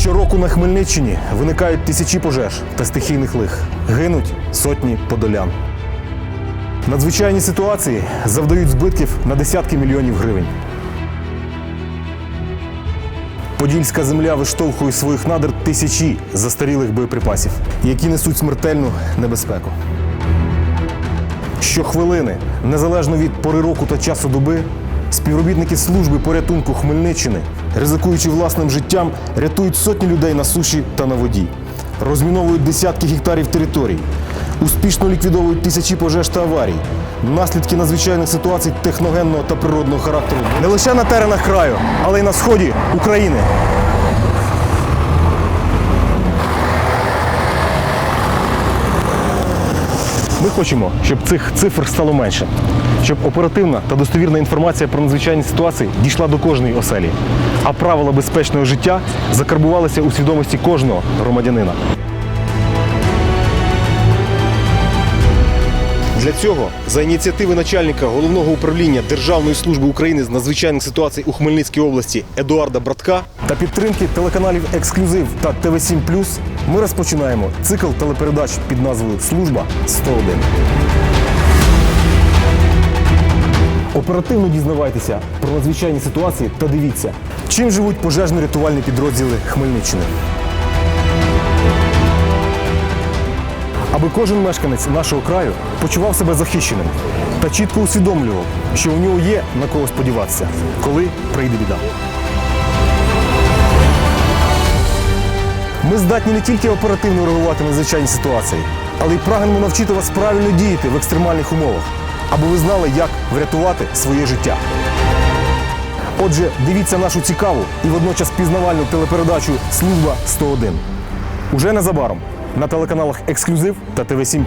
Щороку на Хмельниччині виникають тисячі пожеж та стихійних лих. Гинуть сотні подолян. Надзвичайні ситуації завдають збитків на десятки мільйонів гривень. Подільська земля виштовхує своїх надр тисячі застарілих боєприпасів, які несуть смертельну небезпеку. Щохвилини, незалежно від пори року та часу доби, співробітники служби порятунку Хмельниччини, ризикуючи власним життям, рятують сотні людей на суші та на воді, розміновують десятки гектарів територій, успішно ліквідовують тисячі пожеж та аварій, наслідки надзвичайних ситуацій техногенного та природного характеру. Не лише на теренах краю, але й на сході України. Ми хочемо, щоб цих цифр стало менше, щоб оперативна та достовірна інформація про надзвичайні ситуації дійшла до кожної оселі, а правила безпечного життя закарбувалися у свідомості кожного громадянина. Для цього за ініціативи начальника головного управління Державної служби України з надзвичайних ситуацій у Хмельницькій області Едуарда Братка та підтримки телеканалів Ексклюзив та ТВ 7 ми розпочинаємо цикл телепередач під назвою Служба 101. Оперативно дізнавайтеся про надзвичайні ситуації та дивіться, чим живуть пожежно-рятувальні підрозділи Хмельниччини. Аби кожен мешканець нашого краю почував себе захищеним та чітко усвідомлював, що у нього є на кого сподіватися, коли прийде біда. Ми здатні не тільки оперативно реагувати на надзвичайні ситуації, але й прагнемо навчити вас правильно діяти в екстремальних умовах, аби ви знали, як врятувати своє життя. Отже, дивіться нашу цікаву і водночас пізнавальну телепередачу Служба 101. Уже незабаром на телеканалах Ексклюзив та ТВ 7